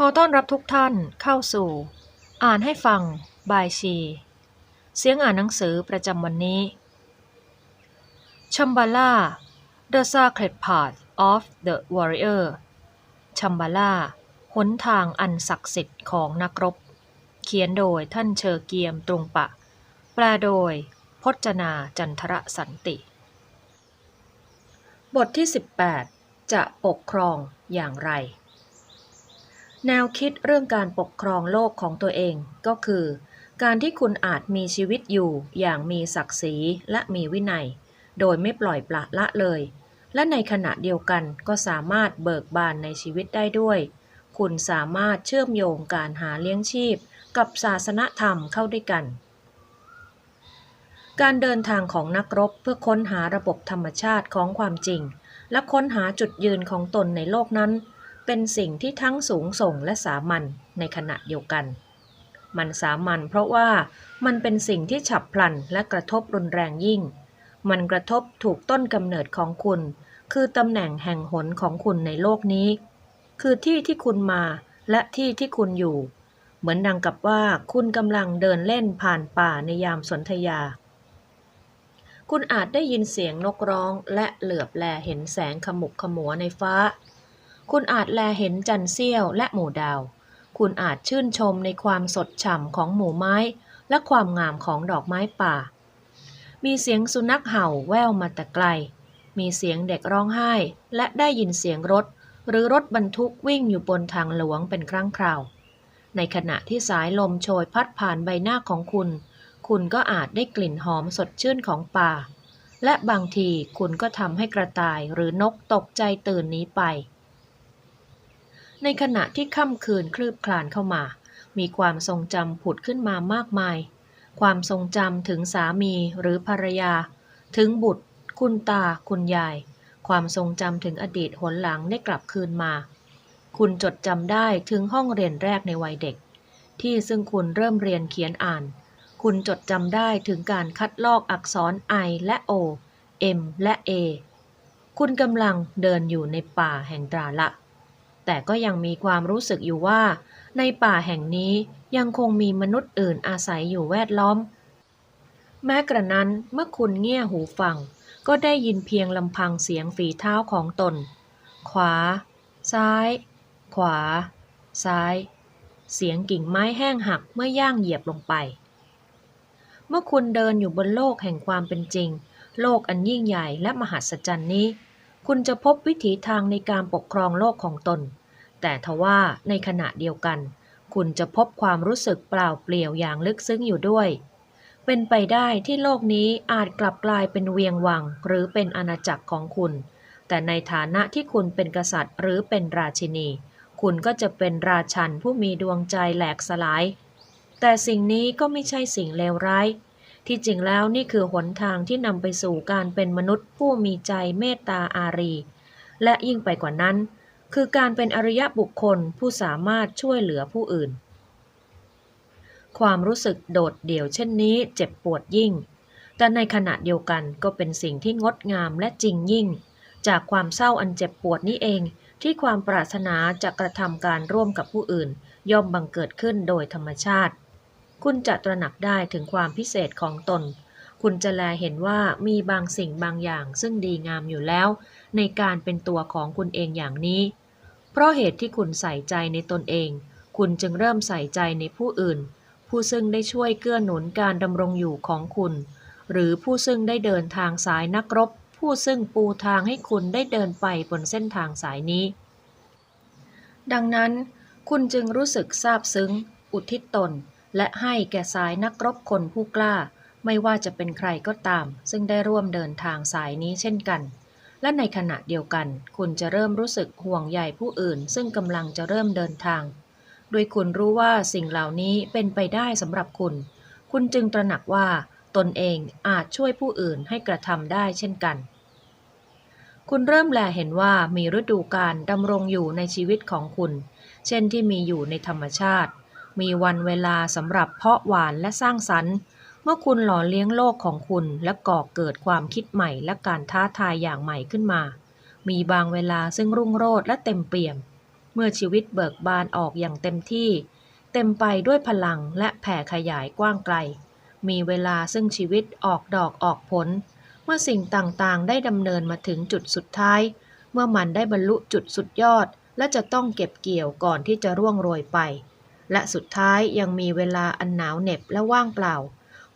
ขอต้อนรับทุกท่านเข้าสู่ อ่านให้ฟังบายชี เสียงอ่านหนังสือประจำวันนี้ชัมบาล่า The Sacred Path of the Warrior ชัมบาล่าหนทางอันศักดิ์สิทธิ์ของนักรบ เขียนโดยท่านเชอเกียมตรงปะ แปลโดยพจนาจันทรสันติ บทที่ 18 จะปกครองอย่างไร แนวคิดเรื่องการปกครองโลกของตัวเองก็คือ การที่คุณอาจมีชีวิตอยู่อย่างมีศักดิ์ศรีและมีวินัย โดยไม่ปล่อยปละละเลย และในขณะเดียวกันก็สามารถเบิกบานในชีวิตได้ด้วย คุณสามารถเชื่อมโยงการหาเลี้ยงชีพ กับศาสนธรรมเข้าด้วยกัน การเดินทางของนักรบเพื่อค้นหาระบบธรรมชาติของความจริง และค้นหาจุดยืนของตนในโลกนั้น เป็นสิ่งที่ทั้งสูงส่งและสามัญในขณะเดียวกัน มันสามัญเพราะว่ามันเป็นสิ่งที่ฉับพลันและกระทบรุนแรงยิ่ง มันกระทบถูกต้นกำเนิดของคุณ คือตำแหน่งแห่งหนของคุณในโลกนี้ คือที่ที่คุณมาและที่ที่คุณอยู่ เหมือนดังกับว่าคุณกำลังเดินเล่นผ่านป่าในยามสนธยา คุณอาจได้ยินเสียงนกร้องและเหลือบแลเห็นแสงขมุกขมัวในฟ้า คุณอาจแลเห็นจันเสี้ยวและหมู่ดาว คุณอาจชื่นชมในความสดฉ่ำของหมู่ไม้และความงามของดอกไม้ป่า มีเสียงสุนัขเห่าแว่วมาแต่ไกล มีเสียงเด็กร้องไห้ และได้ยินเสียงรถ หรือรถบรรทุกวิ่งอยู่บนทางหลวงเป็นครั้งคราว ในขณะที่สายลมโชยพัดผ่านใบหน้าของคุณ คุณก็อาจได้กลิ่นหอมสดชื่นของป่า และบางทีคุณก็ทำให้กระต่ายหรือนกตกใจตื่นหนีไป ในขณะที่ค่ำคืนคลืบคลานเข้ามา มีความทรงจำผุดขึ้นมามากมาย ความทรงจำถึงสามีหรือภรรยา ถึงบุตร คุณตา คุณยาย ความทรงจำถึงอดีตหนหลังได้กลับคืนมา คุณจดจำได้ถึงห้องเรียนแรกในวัยเด็ก ที่ซึ่งคุณเริ่มเรียนเขียนอ่าน คุณจดจำได้ถึงการคัดลอกอักษร I และ O M และ A คุณกำลังเดินอยู่ในป่าแห่งตราละ แต่ก็ยังมีความรู้สึกอยู่ว่า ในป่าแห่งนี้ยังคงมีมนุษย์อื่นอาศัยอยู่แวดล้อม แม้กระนั้นเมื่อคุณเงี่ยหูฟัง ก็ได้ยินเพียงลำพังเสียงฝีเท้าของตน ขวา ซ้าย ขวา ซ้าย เสียงกิ่งไม้แห้งหักเมื่อย่างเหยียบลงไป เมื่อคุณเดินอยู่บนโลกแห่งความเป็นจริง โลกอันยิ่งใหญ่และมหัศจรรย์นี้ คุณจะพบวิถีทางในการปกครองโลกของตน แต่ทว่าในขณะเดียวกัน คุณจะพบความรู้สึกเปล่าเปลี่ยวอย่างลึกซึ้งอยู่ด้วย เป็นไปได้ที่โลกนี้อาจกลับกลายเป็นเวียงวังหรือเป็นอาณาจักรของคุณ แต่ในฐานะที่คุณเป็นกษัตริย์หรือเป็นราชินี คุณก็จะเป็นราชันผู้มีดวงใจแหลกสลาย แต่สิ่งนี้ก็ไม่ใช่สิ่งเลวร้าย ที่จริงแล้วนี่คือหนทางที่นำไปสู่การเป็นมนุษย์ผู้มีใจเมตตาอารี และยิ่งไปกว่านั้น คือการเป็นอริยบุคคลผู้สามารถช่วยเหลือผู้อื่น ความรู้สึกโดดเดี่ยวเช่นนี้เจ็บปวดยิ่ง แต่ในขณะเดียวกันก็เป็นสิ่งที่งดงามและจริงยิ่ง จากความเศร้าอันเจ็บปวดนี้เองที่ความปรารถนาจะกระทำการร่วมกับผู้อื่น ย่อมบังเกิดขึ้นโดยธรรมชาติ คุณจะตระหนักได้ถึงความพิเศษของตน คุณจะแลเห็นว่ามีบางสิ่งบางอย่างซึ่งดีงามอยู่แล้ว ในการเป็นตัวของคุณเองอย่างนี้ เพราะเหตุที่คุณใส่ใจในตนเอง คุณจึงเริ่มใส่ใจในผู้อื่น ผู้ซึ่งได้ช่วยเกื้อหนุนการดำรงอยู่ของคุณ หรือผู้ซึ่งได้เดินทางสายนักรบ ผู้ซึ่งปูทางให้คุณได้เดินไปบนเส้นทางสายนี้ ดังนั้น คุณจึงรู้สึกซาบซึ้ง อุทิศตน และให้แก่สายนักรบคนผู้กล้า ไม่ว่าจะเป็นใครก็ตาม ซึ่งได้ร่วมเดินทางสายนี้เช่นกัน และในขณะเดียวกัน คุณจะเริ่มรู้สึกห่วงใยผู้อื่น ซึ่งกำลังจะเริ่มเดินทาง โดยคุณรู้ว่าสิ่งเหล่านี้เป็นไปได้สำหรับคุณ คุณจึงตระหนักว่าตนเองอาจช่วยผู้อื่นให้กระทำได้เช่นกัน คุณเริ่มแลเห็นว่ามีฤดูการดำรงอยู่ในชีวิตของคุณ เช่นที่มีอยู่ในธรรมชาติ มีวันเวลาสำหรับเพาะหวานและสร้างสรรค์ เมื่อคุณหล่อเลี้ยงโลกของคุณและก่อเกิดความคิดใหม่และการท้าทายอย่างใหม่ขึ้นมา มีบางเวลาซึ่งรุ่งโรจน์และเต็มเปี่ยม เมื่อชีวิตเบิกบานออกอย่างเต็มที่ เต็มไปด้วยพลังและแผ่ขยายกว้างไกล มีเวลาซึ่งชีวิตออกดอกออกผล เมื่อสิ่งต่างๆ ได้ดำเนินมาถึงจุดสุดท้าย เมื่อมันได้บรรลุจุดสุดยอดและจะต้องเก็บเกี่ยวก่อนที่จะร่วงโรยไป และสุดท้ายยังมีเวลาอันหนาวเหน็บและว่างเปล่า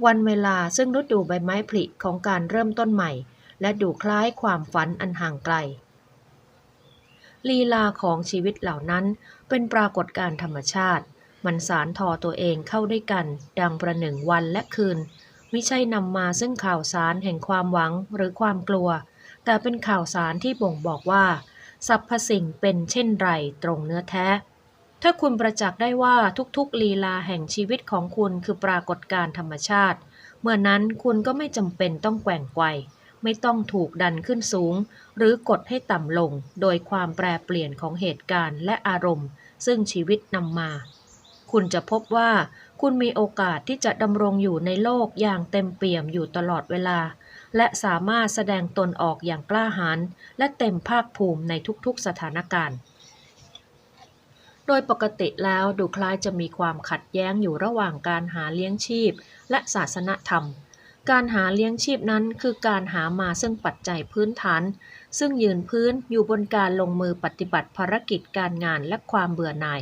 วันเวลาซึ่งฤดูใบไม้ผลิของการเริ่มต้นใหม่ และดูคล้ายความฝันอันห่างไกล ลีลาของชีวิตเหล่านั้นเป็นปรากฏการธรรมชาติ มันสารทอตัวเองเข้าด้วยกัน ดังประหนึ่งวันและคืนไม่ใช่นำมาซึ่งข่าวสารแห่งความหวังหรือความกลัว แต่เป็นข่าวสารที่บ่งบอกว่าสรรพสิ่งเป็นเช่นไรตรงเนื้อแท้ ถ้าคุณประจักษ์ได้ว่าทุกๆ ลีลาแห่งชีวิตของคุณคือปรากฏการธรรมชาติ เมื่อนั้นคุณก็ไม่จำเป็นต้องแกว่งไกวไม่ต้องถูกดันขึ้นสูง หรือกดให้ต่ำลงโดยความแปรเปลี่ยนของเหตุการณ์และอารมณ์ ซึ่งชีวิตนำมา คุณจะพบว่าคุณมีโอกาสที่จะดำรงอยู่ในโลกอย่างเต็มเปี่ยมอยู่ตลอดเวลา และสามารถแสดงตนออกอย่างกล้าหาญและเต็มภาคภูมิในทุกๆสถานการณ์ ดยปกติแล้วดูคล้ายจะมีความขัดแย้งอยู่ระหว่างการหาเลี้ยงชีพ และศาสนธรรม การหาเลี้ยงชีพนั้นคือการหามาซึ่งปัจจัยพื้นฐาน ซึ่งยืนพื้นอยู่บนการลงมือปฏิบัติภารกิจการงานและความเบื่อหน่าย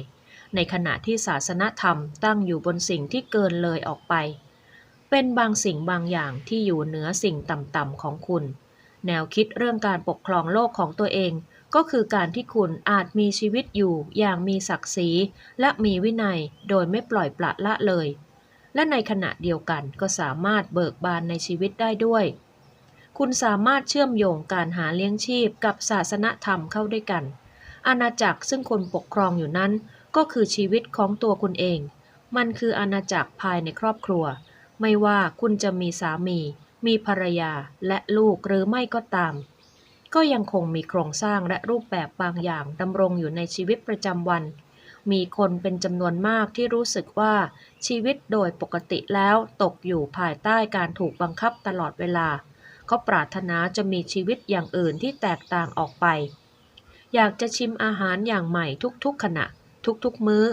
ในขณะที่ศาสนธรรมตั้งอยู่บนสิ่งที่เกินเลยออกไป เป็นบางสิ่งบางอย่างที่อยู่เหนือสิ่งต่ำๆของคุณ แนวคิดเรื่องการปกครองโลกของตัวเอง ก็คือการที่คุณอาจมีชีวิตอยู่อย่างมีศักดิ์ศรีและมีวินัยโดยไม่ปล่อยปละละเลย และในขณะเดียวกันก็สามารถเบิกบานในชีวิตได้ด้วย คุณสามารถเชื่อมโยงการหาเลี้ยงชีพกับศาสนธรรมเข้าด้วยกัน อาณาจักรซึ่งคนปกครองอยู่นั้น ก็คือชีวิตของตัวคุณเอง มันคืออาณาจักรภายในครอบครัว ไม่ว่าคุณจะมีสามี มีภรรยาและลูกหรือไม่ก็ตาม ก็ยังคงมีโครงสร้างและรูปแบบบางอย่างดำรงอยู่ในชีวิตประจำวัน มีคนเป็นจำนวนมากที่รู้สึกว่าชีวิตโดยปกติแล้วตกอยู่ภายใต้การถูกบังคับตลอดเวลา เขาปรารถนาจะมีชีวิตอย่างอื่นที่แตกต่างออกไป อยากจะชิมอาหารอย่างใหม่ทุกๆขณะ ทุกๆมื้อ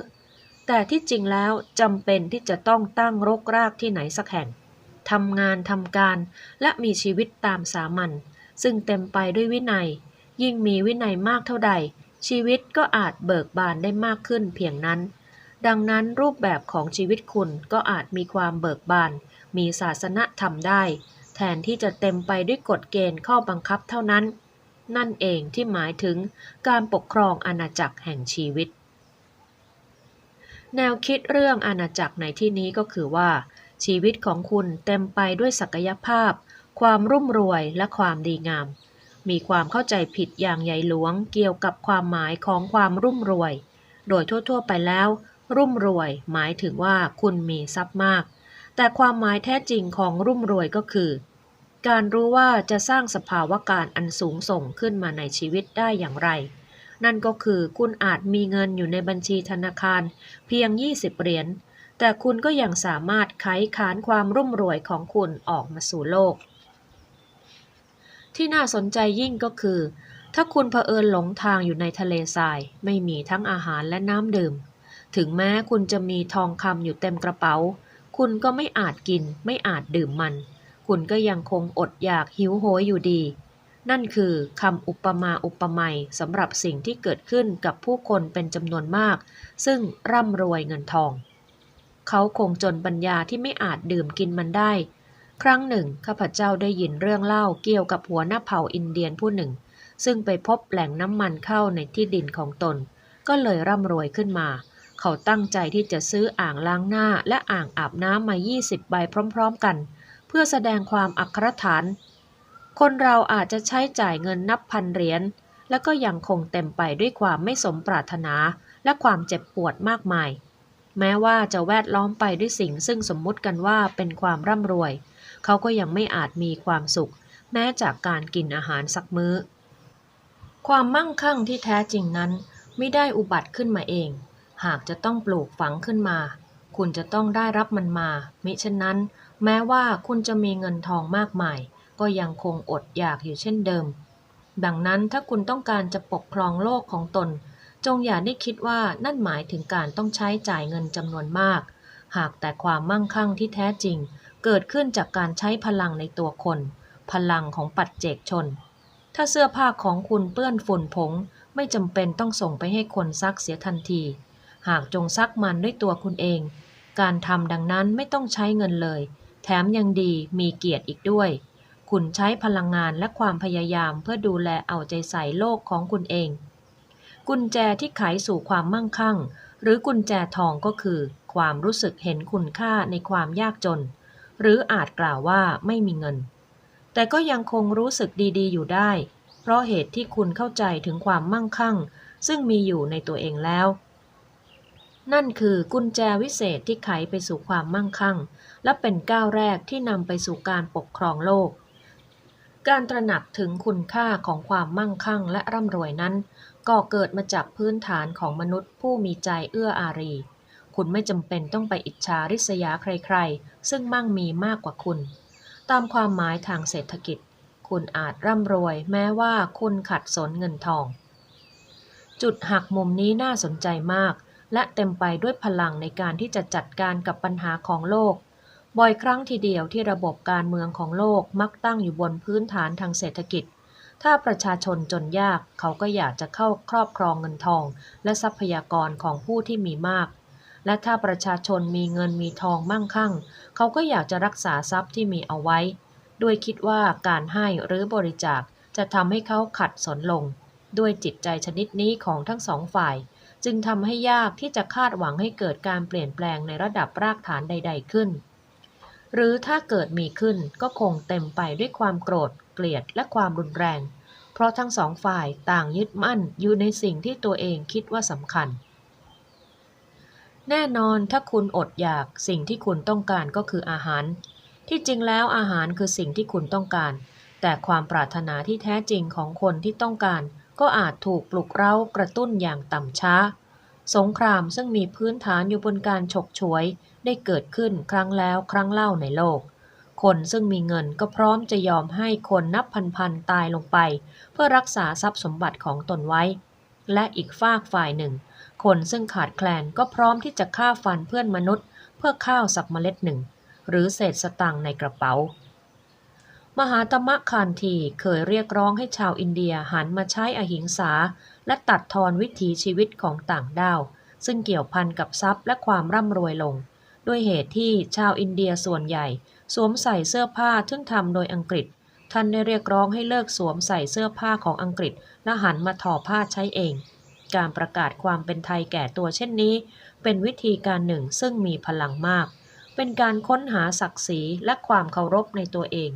แต่ที่จริงแล้วจำเป็นที่จะต้องตั้งรกรากที่ไหนสักแห่งทำงานทำการและมีชีวิตตามสามัญ ซึ่งเต็มไปด้วยวินัย ยิ่งมีวินัยมากเท่าใด ชีวิตก็อาจเบิกบานได้มากขึ้นเพียงนั้น ดังนั้นรูปแบบของชีวิตคุณก็อาจมีความเบิกบาน มีศาสนธรรมได้ แทนที่จะเต็มไปด้วยกฎเกณฑ์ข้อบังคับเท่านั้น นั่นเองที่หมายถึงการปกครองอาณาจักรแห่งชีวิต แนวคิดเรื่องอาณาจักรในที่นี้ก็คือว่าชีวิตของคุณเต็มไปด้วยศักยภาพ ความรุ่มรวยและความดีงาม มีความเข้าใจผิดอย่างใหญ่หลวงเกี่ยวกับความหมายของความรุ่มรวย โดยทั่วๆ ไปแล้ว รุ่มรวย หมายถึงว่าคุณมีทรัพย์มาก แต่ความหมายแท้จริงของรุ่มรวยก็คือ การรู้ว่าจะสร้างสภาวะการอันสูงส่งขึ้นมาในชีวิตได้อย่างไร นั่นก็คือคุณอาจมีเงินอยู่ในบัญชีธนาคาร เพียง 20 เหรียญแต่คุณก็ยังสามารถไขขานความรุ่มรวยของคุณออกมาสู่โลก ที่น่าสนใจยิ่งก็คือ ถ้าคุณเผอิญหลงทางอยู่ในทะเลทราย ไม่มีทั้งอาหารและน้ำดื่ม ถึงแม้คุณจะมีทองคำอยู่เต็มกระเป๋า คุณก็ไม่อาจกิน ไม่อาจดื่มมัน คุณก็ยังคงอดอยากหิวโหยอยู่ดี นั่นคือคำอุปมาอุปไมยสำหรับสิ่งที่เกิดขึ้นกับผู้คนเป็นจำนวนมาก ซึ่งร่ำรวยเงินทอง เขาคงจนปัญญาที่ไม่อาจดื่มกินมันได้ ครั้งหนึ่ง ข้าพเจ้าได้ยินเรื่องเล่าเกี่ยวกับหัวหน้าเผ่าอินเดียนผู้หนึ่ง ซึ่งไปพบแหล่งน้ำมันเข้าในที่ดินของตน ก็เลยร่ำรวยขึ้นมา เขาตั้งใจที่จะซื้ออ่างล้างหน้าและอ่างอาบน้ำมา 20 ใบพร้อม ๆ กัน เพื่อแสดงความอัครฐาน คนเราอาจจะใช้จ่ายเงินนับพันเหรียญและก็ยังคงเต็มไปด้วยความไม่สมปรารถนาและความเจ็บปวดมากมาย แม้ว่าจะแวดล้อมไปด้วยสิ่งซึ่งสมมุติกันว่าเป็นความร่ำรวย เขาก็ยังไม่อาจมีความสุข แม้จากการกินอาหารสักมื้อ ความมั่งคั่งที่แท้จริงนั้นไม่ได้อุบัติขึ้นมาเอง หากจะต้องปลูกฝังขึ้นมา คุณจะต้องได้รับมันมา มิฉะนั้น แม้ว่าคุณจะมีเงินทองมากมาย ก็ยังคงอดอยากอยู่เช่นเดิม ดังนั้นถ้าคุณต้องการจะปกครองโลกของตนจจงอย่าได้คิดว่านั่นหมายถึงการต้องใช้จ่ายเงินจำนวนมาก หากแต่ความมั่งคั่งที่แท้จริง เกิดขึ้นจากการใช้พลังในตัวคน พลังของปัจเจกชน ถ้าเสื้อผ้าของคุณเปื้อนฝุ่นผง ไม่จำเป็นต้องส่งไปให้คนซักเสียทันที หากจงซักมันด้วยตัวคุณเอง การทำดังนั้นไม่ต้องใช้เงินเลย แถมยังดีมีเกียรติอีกด้วย คุณใช้พลังงานและความพยายามเพื่อดูแลเอาใจใส่โลกของคุณเอง กุญแจที่ไขสู่ความมั่งคั่ง หรือกุญแจทองก็คือ ความรู้สึกเห็นคุณค่าในความยากจน หรืออาจกล่าวว่าไม่มีเงิน แต่ก็ยังคงรู้สึกดีๆ อยู่ได้ เพราะเหตุที่คุณเข้าใจถึงความมั่งคั่ง ซึ่งมีอยู่ในตัวเองแล้ว นั่นคือกุญแจวิเศษที่ไขไปสู่ความมั่งคั่ง และเป็นก้าวแรกที่นำไปสู่การปกครองโลก การตระหนักถึงคุณค่าของความมั่งคั่งและร่ำรวยนั้นก่อเกิดมาจากพื้นฐานของมนุษย์ผู้มีใจเอื้ออารี คุณไม่จำเป็นต้องไปอิจฉาริษยาใครๆ ซึ่งมั่งมีมากกว่าคุณ ตามความหมายทางเศรษฐกิจ คุณอาจร่ำรวยแม้ว่าคุณขัดสนเงินทอง จุดหักมุมนี้น่าสนใจมาก และเต็มไปด้วยพลังในการที่จะจัดการกับปัญหาของโลก บ่อยครั้งทีเดียวที่ระบบการเมืองของโลกมักตั้งอยู่บนพื้นฐานทางเศรษฐกิจถ้าประชาชนจนยากเขาก็อยากจะเข้าครอบครองเงินทอง และทรัพยากรของผู้ที่มีมาก และถ้าประชาชนมีเงินมีทองมั่งคั่ง เขาก็อยากจะรักษาทรัพย์ที่มีเอาไว้ ด้วยคิดว่าการให้หรือบริจาคจะทำให้เขาขัดสนลง ด้วยจิตใจชนิดนี้ของทั้งสองฝ่าย จึงทำให้ยากที่จะคาดหวังให้เกิดการเปลี่ยนแปลงในระดับรากฐานใด ๆ ขึ้น หรือถ้าเกิดมีขึ้นก็คงเต็มไปด้วยความโกรธ เกลียดและความรุนแรง เพราะทั้งสองฝ่ายต่างยึดมั่นอยู่ในสิ่งที่ตัวเองคิดว่าสำคัญ แน่นอนถ้าคุณอดอยากสิ่งที่คุณต้องการก็คืออาหาร ที่จริงแล้วอาหารคือสิ่งที่คุณต้องการ แต่ความปรารถนาที่แท้จริงของคนที่ต้องการ ก็อาจถูกปลุกเร้ากระตุ้นอย่างต่ำช้า สงครามซึ่งมีพื้นฐานอยู่บนการฉกฉวยได้เกิดขึ้นครั้งแล้วครั้งเล่าในโลก คนซึ่งมีเงินก็พร้อมจะยอมให้คนนับพันๆตายลงไป เพื่อรักษาทรัพย์สมบัติของตนไว้ และอีกฝากฝ่ายหนึ่ง คนซึ่งขาดแคลนก็พร้อมที่จะฆ่าฟันเพื่อนมนุษย์ เพื่อข้าวสักเมล็ดหนึ่ง หรือเศษสตังในกระเป๋า มหาตมะคานทีเคยเรียกร้องให้ชาวอินเดียหันมาใช้อหิงสา และตัดทอนวิถีชีวิตของต่างด้าว ซึ่งเกี่ยวพันกับทรัพย์และความร่ำรวยลง ด้วยเหตุที่ชาวอินเดียส่วนใหญ่ สวมใส่เสื้อผ้าทึ่งทำโดยอังกฤษ ท่านได้เรียกร้องให้เลิกสวมใส่เสื้อผ้าของอังกฤษและหันมาทอผ้าใช้เอง การประกาศความเป็นไทยแก่ตัวเช่นนี้ เป็นวิธีการหนึ่งซึ่งมีพลังมาก เป็นการค้นหาศักดิ์ศรีและความเคารพในตัวเอง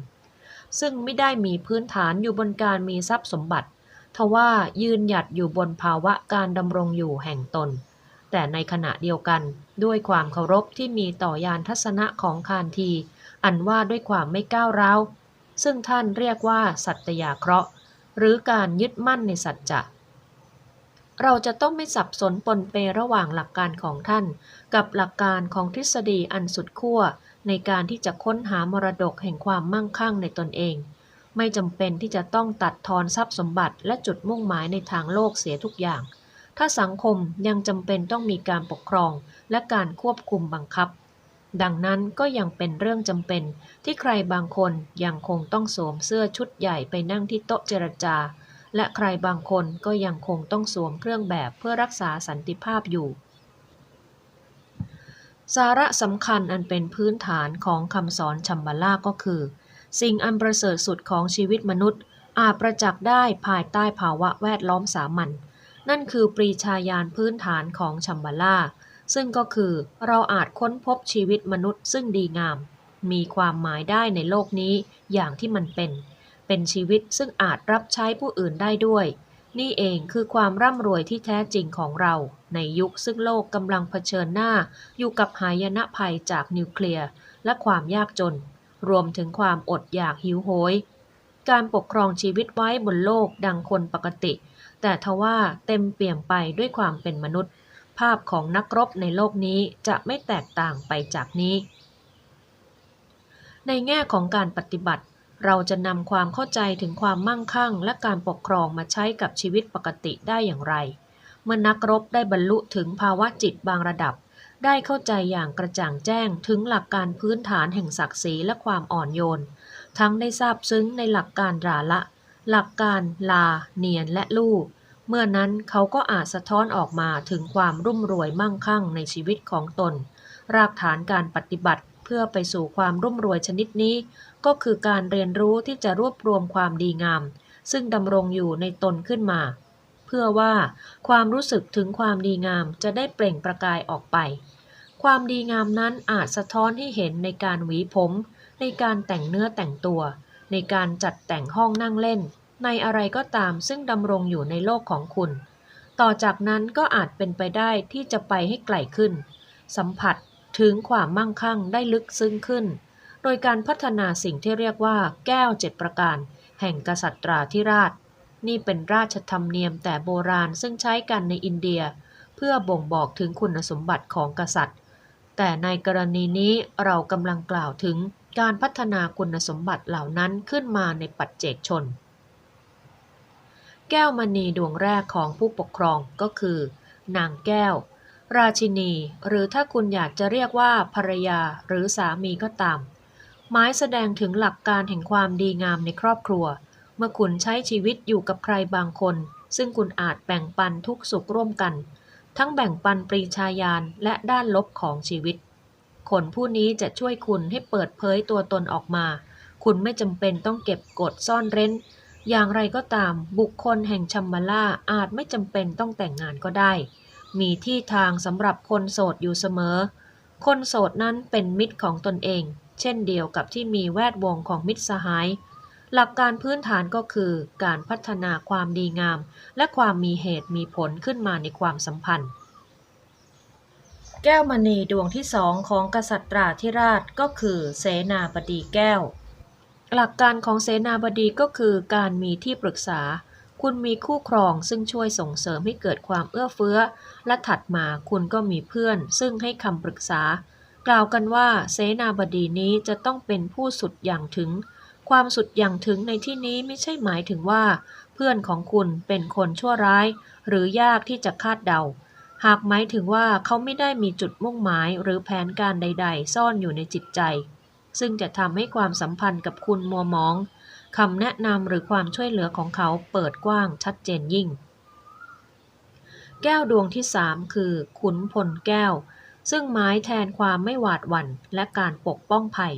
ซึ่งไม่ได้มีพื้นฐานอยู่บนการมีทรัพย์สมบัติ ทว่ายืนหยัดอยู่บนภาวะการดำรงอยู่แห่งตน แต่ในขณะเดียวกัน ด้วยความเคารพที่มีต่อยานทัศนะของคานที อันว่าด้วยความไม่ก้าวร้าวซึ่งท่านเรียกว่าสัตยาเคราะห์ หรือการยึดมั่นในสัจจะ เราจะต้องไม่สับสนปนเประหว่างหลักการของท่าน กับหลักการของทฤษฎีอันสุดขั้วในการที่จะค้นหามรดกแห่งความมั่งคั่งในตนเอง ไม่จำเป็นที่จะต้องตัดทอนทรัพย์สมบัติและจุดมุ่งหมายในทางโลกเสียทุกอย่าง ถ้าสังคมยังจำเป็นต้องมีการปกครองและการควบคุมบังคับ ดังนั้นก็ยังเป็นเรื่องจำเป็นที่ใครบางคนยังคงต้องสวมเสื้อชุดใหญ่ไปนั่งที่โต๊ะเจรจา และใครบางคนก็ยังคงต้องสวมเครื่องแบบเพื่อรักษาสันติภาพอยู่ สาระสำคัญอันเป็นพื้นฐานของคำสอนชัมบาล่าก็คือ สิ่งอันประเสริฐสุดของชีวิตมนุษย์ อาจประจักษ์ได้ภายใต้ภาวะแวดล้อมสามัญนั่นคือปรีชาญาณพื้นฐานของชัมบาล่าซึ่งก็คือเราอาจค้นพบชีวิตมนุษย์ซึ่งดีงาม มีความหมายได้ในโลกนี้อย่างที่มันเป็น เป็นชีวิตซึ่งอาจรับใช้ผู้อื่นได้ด้วย นี่เองคือความร่ำรวยที่แท้จริงของเรา ในยุคซึ่งโลกกำลังเผชิญหน้า อยู่กับหายนะภัยจากนิวเคลียร์และความยากจน รวมถึงความอดอยากหิวโหย การปกครองชีวิตไว้บนโลกดังคนปกติ แต่ทว่าเต็มเปี่ยมไปด้วยความเป็นมนุษย์ ภาพของนักรบในโลกนี้จะไม่แตกต่างไปจากนี้ ในแง่ของการปฏิบัติ เราจะนำความเข้าใจถึงความมั่งคั่ง และการปกครองมาใช้กับชีวิตปกติได้อย่างไร เมื่อนักรบได้บรรลุถึงภาวะจิตบางระดับ ได้เข้าใจอย่างกระจ่างแจ้งถึงหลักการพื้นฐานแห่งศักดิ์ศรีและความอ่อนโยน ทั้งได้ทราบซึ้งในหลักการราละ หลักการลา เนียนและลู่เมื่อนั้นเขาก็อาจสะท้อนออกมาถึงความรุ่มรวยมั่งคั่งในชีวิตของตน รากฐานการปฏิบัติ พื่อไปสู่ความรุ่มรวยชนิดนี้ ก็คือการเรียนรู้ที่จะรวบรวมความดีงาม ซึ่งดำรงอยู่ในตนขึ้นมา เพื่อว่าความรู้สึกถึงความดีงามจะได้เปล่งประกายออกไป ความดีงามนั้นอาจสะท้อนให้เห็นในการหวีผม ในการแต่งเนื้อแต่งตัว ในการจัดแต่งห้องนั่งเล่น ในอะไรก็ตามซึ่งดำรงอยู่ในโลกของคุณ ต่อจากนั้นก็อาจเป็นไปได้ที่จะไปให้ไกลขึ้น สัมผัส ถึงความมั่งคั่งได้ลึกซึ้งขึ้น โดยการพัฒนาสิ่งที่เรียกว่าแก้วเจ็ดประการ แห่งกษัตราธิราช นี่เป็นราชธรรมเนียมแต่โบราณซึ่งใช้กันในอินเดีย เพื่อบ่งบอกถึงคุณสมบัติของกษัตริย์ แต่ในกรณีนี้เรากำลังกล่าวถึงการพัฒนาคุณสมบัติเหล่านั้นขึ้นมาในปัจเจกชน แก้วมณีดวงแรกของผู้ปกครองก็คือ นางแก้ว ราชินี หรือถ้าคุณอยากจะเรียกว่าภรรยาหรือสามีก็ตาม หมายแสดงถึงหลักการแห่งความดีงามในครอบครัว เมื่อคุณใช้ชีวิตอยู่กับใครบางคน ซึ่งคุณอาจแบ่งปันทุกสุขร่วมกัน ทั้งแบ่งปันปรีชาญาณและด้านลบของชีวิต คนผู้นี้จะช่วยคุณให้เปิดเผยตัวตนออกมา คุณไม่จำเป็นต้องเก็บกดซ่อนเร้น อย่างไรก็ตาม บุคคลแห่งชัมมาล่าอาจไม่จำเป็นต้องแต่งงานก็ได้ มีที่ทางสำหรับคนโสดอยู่เสมอ คนโสดนั้นเป็นมิตรของตนเอง เช่นเดียวกับที่มีแวดวงของมิตรสหาย หลักการพื้นฐานก็คือการพัฒนาความดีงาม และความมีเหตุมีผลขึ้นมาในความสัมพันธ์ แก้วมณีดวงที่สองของกษัตราธิราชก็คือเสนาบดีแก้ว หลักการของเสนาบดีก็คือการมีที่ปรึกษา คุณมีคู่ครองซึ่งช่วยส่งเสริมให้เกิดความเอื้อเฟื้อ และถัดมาคุณก็มีเพื่อน ซึ่งให้คำปรึกษา กล่าวกันว่าเสนาบดีนี้จะต้องเป็นผู้สุดอย่างถึง ความสุดอย่างถึงในที่นี้ไม่ใช่หมายถึงว่า เพื่อนของคุณเป็นคนชั่วร้าย หรือยากที่จะคาดเดา หากหมายถึงว่าเขาไม่ได้มีจุดมุ่งหมายหรือแผนการใด ๆ ซ่อนอยู่ในจิตใจ ซึ่งจะทำให้ความสัมพันธ์กับคุณมัวหมอง คำแนะนำหรือความช่วยเหลือของเขาเปิดกว้างชัดเจนยิ่ง แก้วดวงที่สามคือขุนพลแก้ว ซึ่งหมายแทนความไม่หวาดหวั่นและการปกป้องภัย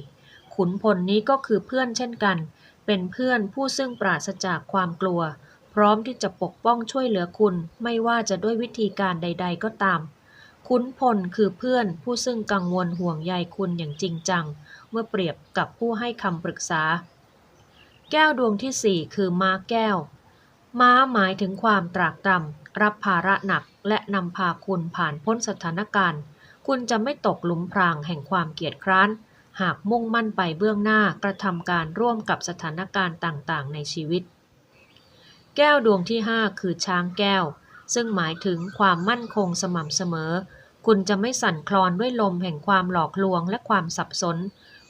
ขุนพลนี้ก็คือเพื่อนเช่นกัน เป็นเพื่อนผู้ซึ่งปราศจากความกลัว พร้อมที่จะปกป้องช่วยเหลือคุณ ไม่ว่าจะด้วยวิธีการใด ๆ ก็ตาม ขุนพลคือเพื่อนผู้ซึ่งกังวลห่วงใยคุณอย่างจริงจัง เมื่อเปรียบกับผู้ให้คำปรึกษา แก้วดวงที่สี่คือม้าแก้ว ม้าหมายถึงความตรากตรำรับภาระหนักและนำพาคุณผ่านพ้นสถานการณ์ คุณจะไม่ตกหลุมพรางแห่งความเกียจคร้าน หากมุ่งมั่นไปเบื้องหน้ากระทำการร่วมกับสถานการณ์ต่างๆ ในชีวิต แก้วดวงที่5คือช้างแก้ว ซึ่งหมายถึงความมั่นคงสม่ำเสมอ คุณจะไม่สั่นคลอนด้วยลมแห่งความหลอกลวงและความสับสน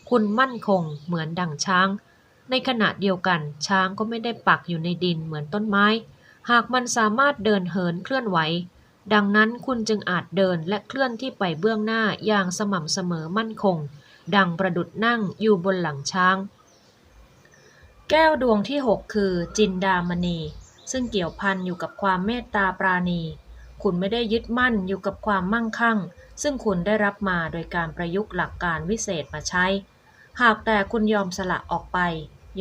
คุณมั่นคงเหมือนดั่งช้าง ในขณะเดียวกัน ช้างก็ไม่ได้ปักอยู่ในดินเหมือนต้นไม้ หากมันสามารถเดินเหินเคลื่อนไหว ดังนั้นคุณจึงอาจเดินและเคลื่อนที่ไปเบื้องหน้าอย่างสม่ำเสมอมั่นคง ดังประดุดนั่งอยู่บนหลังช้าง แก้วดวงที่ 6 คือ จินดามณี ซึ่งเกี่ยวพันอยู่กับความเมตตาปราณี คุณไม่ได้ยึดมั่นอยู่กับความมั่งคั่ง ซึ่งคุณได้รับมาโดยการประยุกต์หลักการวิเศษมาใช้ หากแต่คุณยอมสละออกไป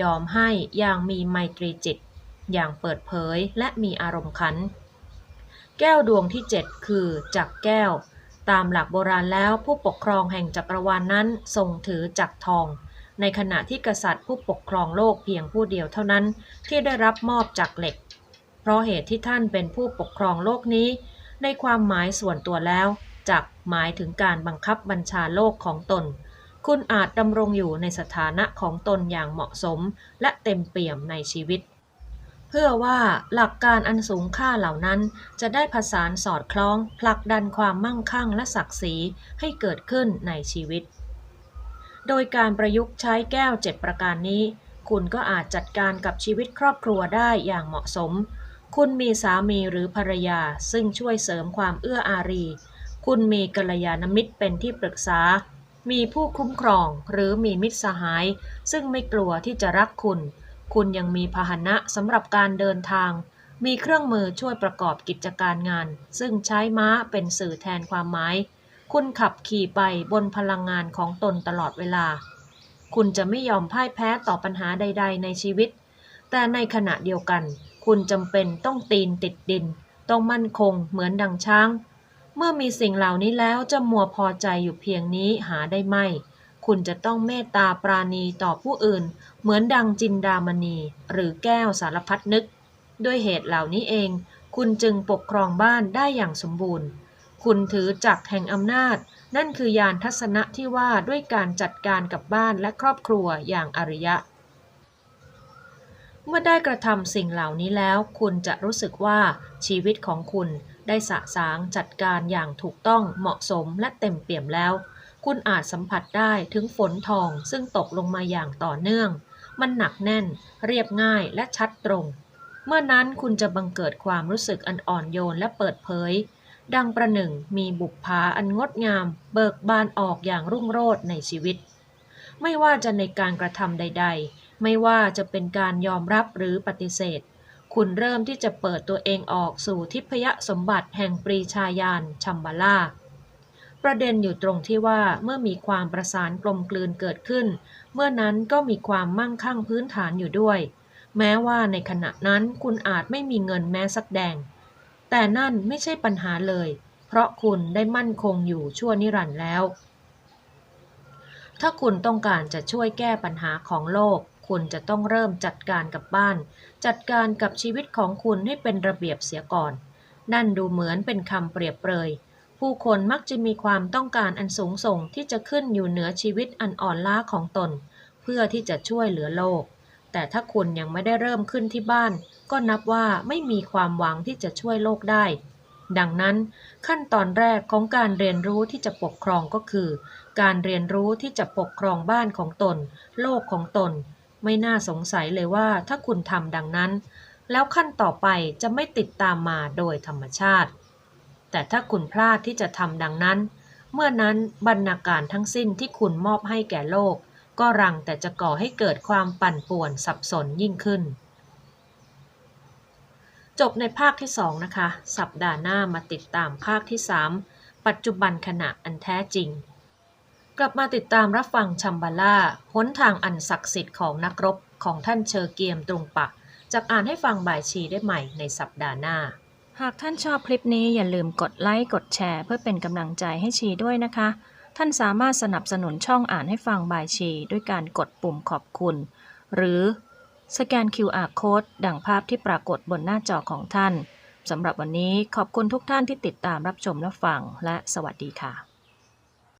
ยอมให้อย่างมีไมตรีจิต อย่างเปิดเผยและมีอารมณ์ขัน แก้วดวงที่ 7 คือจักรแก้ว ตามหลักโบราณแล้วผู้ปกครองแห่งจักรวาลนนั้นทรงถือจักรทอง ในขณะที่กษัตริย์ผู้ปกครองโลกเพียงผู้เดียวเท่านั้นที่ได้รับมอบจักรเหล็ก เพราะเหตุที่ท่านเป็นผู้ปกครองโลกนี้ ในความหมายส่วนตัวแล้วจักรหมายถึงการบังคับบัญชาโลกของตน คุณอาจดำรงอยู่ในสถานะของตนอย่างเหมาะสม และเต็มเปี่ยมในชีวิต เพื่อว่าหลักการอันสูงค่าเหล่านั้นจะได้ผสานสอดคล้องผลักดันความมั่งคั่งและศักดิ์ศรีให้เกิดขึ้นในชีวิต โดยการประยุกต์ใช้แก้วเจ็ดประการนี้ คุณก็อาจจัดการกับชีวิตครอบครัวได้อย่างเหมาะสม คุณมีสามีหรือภรรยาซึ่งช่วยเสริมความเอื้ออารี คุณมีกัลยาณมิตรเป็นที่ปรึกษา มีผู้คุ้มครองหรือมีมิตรสหาย ซึ่งไม่กลัวที่จะรักคุณ คุณยังมีพาหนะสำหรับการเดินทาง มีเครื่องมือช่วยประกอบกิจการงาน ซึ่งใช้ม้าเป็นสื่อแทนความหมาย คุณขับขี่ไปบนพลังงานของตนตลอดเวลา คุณจะไม่ยอมพ่ายแพ้ต่อปัญหาใด ๆ ในชีวิต แต่ในขณะเดียวกัน คุณจำเป็นต้องตีนติดดิน ต้องมั่นคงเหมือนดังช้าง เมื่อมีสิ่งเหล่านี้แล้วจะมัวพอใจอยู่เพียงนี้หาได้ไม่ คุณจะต้องเมตตาปราณีต่อผู้อื่น เหมือนดังจินดามณี หรือแก้วสารพัดนึก ด้วยเหตุเหล่านี้เอง คุณจึงปกครองบ้านได้อย่างสมบูรณ์ คุณถือจักรแห่งอำนาจ นั่นคือยานทัศนะที่ว่าด้วยการจัดการกับบ้านและครอบครัวอย่างอริยะเมื่อได้กระทำสิ่งเหล่านี้แล้ว คุณจะรู้สึกว่าชีวิตของคุณได้สะสางจัดการอย่างถูกต้องเหมาะสมและเต็มเปี่ยมแล้ว คุณอาจสัมผัสได้ถึงฝนทองซึ่งตกลงมาอย่างต่อเนื่อง มันหนักแน่น เรียบง่ายและชัดตรง เมื่อนั้นคุณจะบังเกิดความรู้สึกอันอ่อนโยนและเปิดเผย ดังประหนึ่งมีบุพภาอันงดงาม เบิกบานออกอย่างรุ่งโรจน์ในชีวิต ไม่ว่าจะในการกระทำใด ๆ ไม่ว่าจะเป็นการยอมรับหรือปฏิเสธ คุณเริ่มที่จะเปิดตัวเองออกสู่ทิพยสมบัติแห่งปรีชาญาณชัมบาลาประเด็นอยู่ตรงที่ว่าเมื่อมีความประสานกลมกลืนเกิดขึ้น เมื่อนั้นก็มีความมั่งคั่งพื้นฐานอยู่ด้วย แม้ว่าในขณะนั้นคุณอาจไม่มีเงินแม้สักแดง แต่นั่นไม่ใช่ปัญหาเลย เพราะคุณได้มั่นคงอยู่ชั่วนิรันดร์แล้ว ถ้าคุณต้องการจะช่วยแก้ปัญหาของโลก คุณจะต้องเริ่มจัดการกับบ้าน จัดการกับชีวิตของคุณให้เป็นระเบียบเสียก่อน นั่นดูเหมือนเป็นคำเปรียบเปรย ผู้คนมักจะมีความต้องการอันสูงส่งที่จะขึ้นอยู่เหนือชีวิตอันอ่อนล้าของตน เพื่อที่จะช่วยเหลือโลก แต่ถ้าคุณยังไม่ได้เริ่มขึ้นที่บ้าน ก็นับว่าไม่มีความหวังที่จะช่วยโลกได้ดังนั้นขั้นตอนแรกของการเรียนรู้ที่จะปกครองก็คือ การเรียนรู้ที่จะปกครองบ้านของตน โลกของตน ไม่น่าสงสัยเลยว่าถ้าคุณทำดังนั้น แล้วขั้นต่อไปจะไม่ติดตามมาโดยธรรมชาติ แต่ถ้าคุณพลาดที่จะทำดังนั้น เมื่อนั้นบรรณาการทั้งสิ้นที่คุณมอบให้แก่โลก ก็รังแต่จะก่อให้เกิดความปั่นป่วนสับสนยิ่งขึ้น จบในภาคที่2นะคะ สัปดาห์หน้ามาติดตามภาคที่3ปัจจุบันขณะอันแท้จริง กลับมาติดตามรับฟังชัมบาล่าหนทางอันศักดิ์สิทธิ์ของนักรบของท่านเชอเกียมตรงปะจากอ่านให้ฟังบ่ายชีได้ใหม่ในสัปดาห์หน้า หากท่านชอบคลิปนี้อย่าลืมกดไลค์กดแชร์ เพื่อเป็นกำลังใจให้ชีด้วยนะคะ ท่านสามารถสนับสนุนช่องอ่านให้ฟังบายชี ด้วยการกดปุ่มขอบคุณ หรือสแกน QR Code ดังภาพที่ปรากฏบนหน้าจอของท่านสำหรับวันนี้ขอบคุณทุกท่านที่ติดตามรับชมและฟังและสวัสดีค่ะ